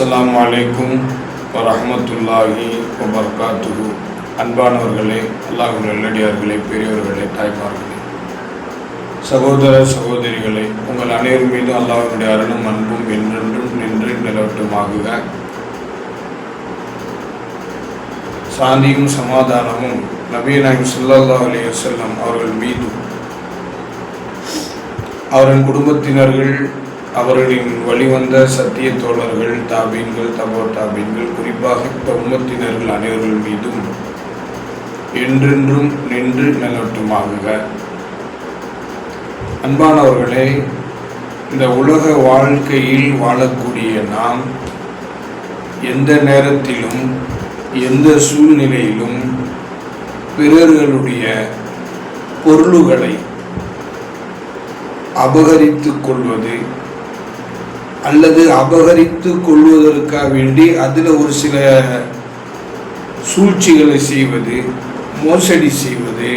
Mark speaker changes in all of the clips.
Speaker 1: அஸ்ஸலாமு அலைக்கும் வரஹ்மத்துல்லாஹி வபர்காத்துஹு. அன்பானவர்களே அல்லாஹ் நல்லடியார்களே பெரியவர்களே தாய்மார்களே. சகோதர சகோதரிகளே உங்கள் அனைவர் மீது அல்லாஹருடைய அருளும் அன்பும் என்றென்றும் நின்று நிலவட்டுமாகுக. சாந்தியும் சமாதானமும் நபி சுல்லா அலி வசல்லம் அவர்கள் மீதும் அவரின் குடும்பத்தினர்கள் அவர்களின் வழிவந்த சத்திய தோழர்கள் தாபீன்கள் தபோ தாபீன்கள் குறிப்பாக இந்த உம்மத்தினர்கள் அனைவர்கள் மீதும் என்றென்றும் நின்று நிலவட்டுமாகுக. அன்பானவர்களே இந்த உலக வாழ்க்கையில் வாழக்கூடிய நாம் எந்த நேரத்திலும் எந்த சூழ்நிலையிலும் பிறர்களுடைய பொருளுகளை அபகரித்து கொள்வது அல்லது அபகரித்து கொள்வதற்காக வேண்டி அதில் ஒரு சில சூழ்ச்சிகளை செய்வது மோசடி செய்வது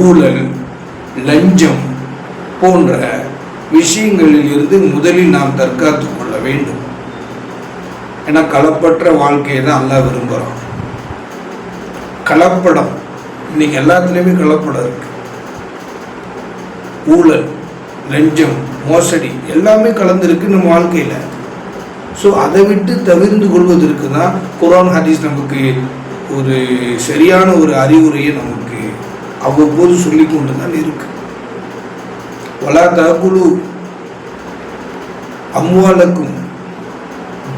Speaker 1: ஊழல் லஞ்சம் போன்ற விஷயங்களில் இருந்து முதலில் நாம் தற்காத்து கொள்ள வேண்டும். ஏன்னா களப்பற்ற வாழ்க்கையை தான் நல்லா விரும்புகிறோம் கலப்படம் இன்னைக்கு எல்லாத்துலேயுமே கலப்படம் இருக்கு. ஊழல் லஞ்சம் மோசடி எல்லாமே கலந்துருக்கு நம்ம வாழ்க்கையில் ஸோ அதை விட்டு தவிர்ந்து கொள்வதற்கு தான் குரான் ஹதீஸ் நமக்கு ஒரு சரியான ஒரு அறிவுரையை நமக்கு அவ்வப்போது சொல்லி கொண்டு தான் இருக்கு வலா தகுலு அம்வாலக்கும்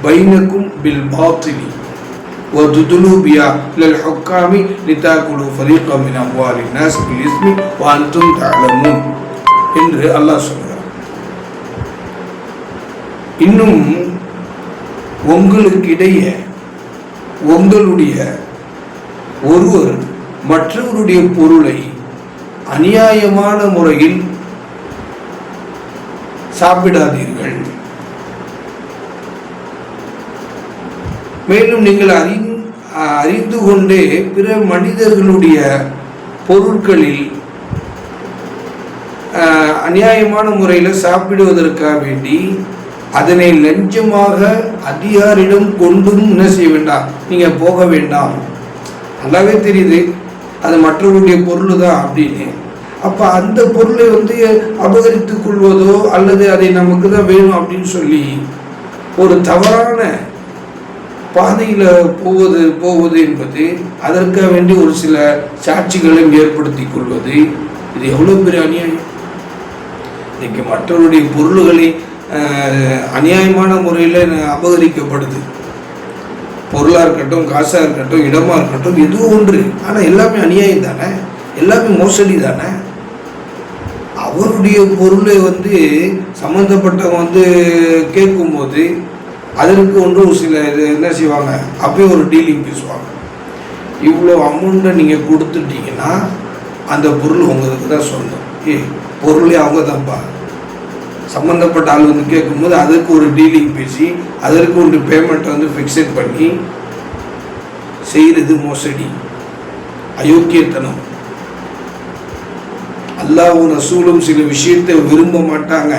Speaker 1: பைனக்கும் பில் பாத்திலி وتدلوا بها إلى الحكام لتأكلوا فريقا من أموال الناس بالإثم وأنتم تعلمون என்று அல்லாஹ் சொல்கிறார். இன்னும் உங்களுக்கிடையே உங்களுடைய ஒருவர் மற்றவருடைய பொருளை அநியாயமான முறையில் சாப்பிடாதீர்கள். மேலும் நீங்கள் அறி அறிந்து கொண்டே பிற மனிதர்களுடைய பொருட்களில் அநியாயமான முறையில் சாப்பிடுவதற்காக வேண்டி அதனை லஞ்சமாக அதிகாரிடம் கொண்டும் என்ன செய்ய வேண்டாம்? நீங்கள் போக வேண்டாம். நல்லாவே தெரியுது. அது மற்றவருடைய பொருள் தான் அப்படின்னு. அப்போ அந்த பொருளை வந்து அபகரித்து கொள்வதோ அல்லது அதை நமக்கு தான் வேணும் அப்படின்னு சொல்லி ஒரு தவறான பாதையில் போவது போவது என்பது அதற்காக வேண்டி ஒரு சில சாட்சிகளையும் ஏற்படுத்தி கொள்வது. இது எவ்வளோ பெரிய அநியாயம்? இன்னைக்கு மற்றவருடைய பொருள்களை அநியாயமான முறையில் அபகரிக்கப்படுது. பொருளாக இருக்கட்டும் காசாக இருக்கட்டும் இடமாக இருக்கட்டும் எதுவும் ஒன்று. ஆனால் எல்லாமே அநியாயம் தானே? எல்லாமே மோசடி தானே? அவருடைய பொருளை வந்து சம்மந்தப்பட்டவங்க வந்து கேட்கும்போது அதற்கு ஒன்றும் சில இது என்ன செய்வாங்க? அப்பயே ஒரு டீலிங் பேசுவாங்க. இவ்வளோ அமௌண்ட்டை நீங்கள் கொடுத்துட்டீங்கன்னா அந்த பொருள் உங்களுக்கு தான் சொந்தம். பொருளே அவங்க தான்ப்பா சம்மந்தப்பட்ட ஆள் வந்து கேட்கும்போது அதற்கு ஒரு டீலிங் பேசி அதற்கு ஒரு பேமெண்ட்டை வந்து ஃபிக்ஸட் பண்ணி செய்கிறது மோசடி. அயோக்கியத்தனம். அல்லாவும் ரசூலும் சில விஷயத்தை விரும்ப மாட்டாங்க.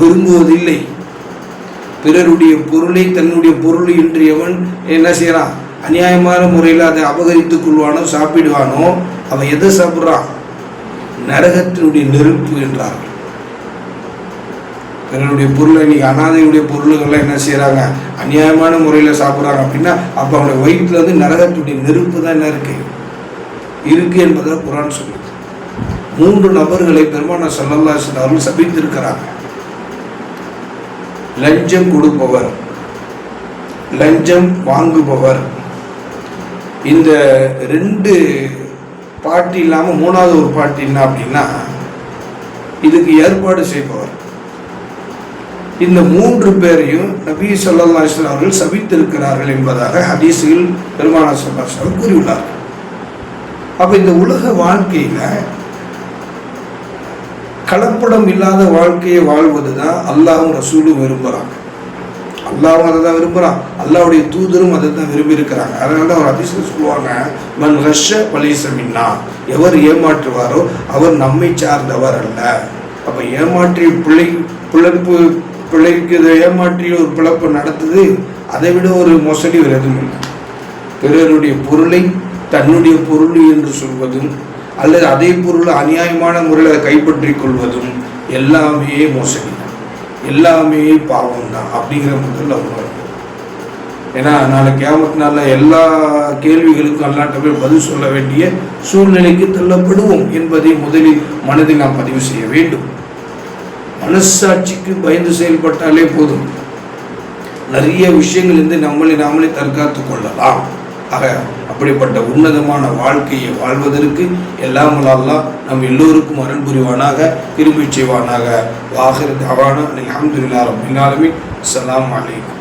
Speaker 1: விரும்புவதில்லை. பிறருடைய பொருளை தன்னுடைய பொருள் என்று எவன் என்ன செய்கிறான் அநியாயமான முறையில் அதை அபகரித்துக் கொள்வானோ சாப்பிடுவானோ? அவன் எதை சாப்பிட்றான்? நரகத்தினுடைய நெருப்பு என்றார்கள் தன்னுடைய பொருளை இன்னைக்கு அனாதையுடைய பொருள்கள்லாம் என்ன செய்கிறாங்க அநியாயமான முறையில் சாப்பிட்றாங்க. அப்படின்னா அப்போ அவனுடைய வயிற்றுல வந்து நரகத்துடைய நெருப்பு தான் என்ன இருக்கு? இருக்கு என்பதை குரான் சொல்லுது. மூன்று நபர்களை பெருமான சல்லல்லா அவர்கள் சபித்திருக்கிறாங்க. லஞ்சம் கொடுப்பவர் லஞ்சம் வாங்குபவர். இந்த ரெண்டு பாட்டி இல்லாமல் மூணாவது ஒரு பாட்டி என்ன அப்படின்னா இதுக்கு ஏற்பாடு செய்பவர். இந்த மூன்று பேரையும் நபி ஸல்லல்லாஹு இஸ்லாம் அவர்கள் சபித்திருக்கிறார்கள் என்பதாக ஹதீஸில் பெருமானா சல்லாஹ் கூறியுள்ளார். அப்போ இந்த உலக வாழ்க்கையில் கலப்படம் இல்லாத வாழ்க்கையை வாழ்வது தான் அல்லாஹும் ரசூலும் விரும்புகிறாங்க அல்லாவும் அதை தான் விரும்புகிறான் அல்லாவுடைய தூதரும் அதை தான் விரும்பி இருக்கிறாங்க அதனால தான் ஒரு அதிசயம் சொல்லுவாங்க மன் ஹஷ பலீசமின்னா எவர் ஏமாற்றுவாரோ அவர் நம்மை சார்ந்தவர் அல்ல. அப்போ ஏமாற்றி பிழை பிழைப்பு பிள்ளைக்கு இதை ஏமாற்றி ஒரு பிழப்பு நடத்துது அதை விட ஒரு மோசடி ஒரு எதுவும் இல்லை. பிறருடைய பொருளை தன்னுடைய பொருள் என்று சொல்வதும் அல்லது அதே பொருளை அநியாயமான முறையில் அதை கைப்பற்றிக் கொள்வதும் எல்லாமே மோசடி. எல்லாமே பாவம் தான் அப்படிங்கிற முதல்ல உணர்வு ஏன்னா நாளைக்கு கேமத்தினால எல்லா கேள்விகளுக்கும் அல்லாட்ட போய் பதில் சொல்ல வேண்டிய சூழ்நிலைக்கு தள்ளப்படுவோம் என்பதை முதலில் மனதில் நாம் பதிவு செய்ய வேண்டும். மனசாட்சிக்கு பயந்து செயல்பட்டாலே போதும். நிறைய விஷயங்கள் இருந்து நம்மளை நாமளே தற்காத்து கொள்ளலாம். ஆக அப்படிப்பட்ட உன்னதமான வாழ்க்கையை வாழ்வதற்கு எல்லாம் அல்லாஹ் நம் எல்லோருக்கும் அருள் புரிவானாக திரும்பி செய்வானாக வாகர் தவானா அல்ஹம்துலில்லாஹ் ரப்பில் ஆலமீன். அலாம் வலைக்கம்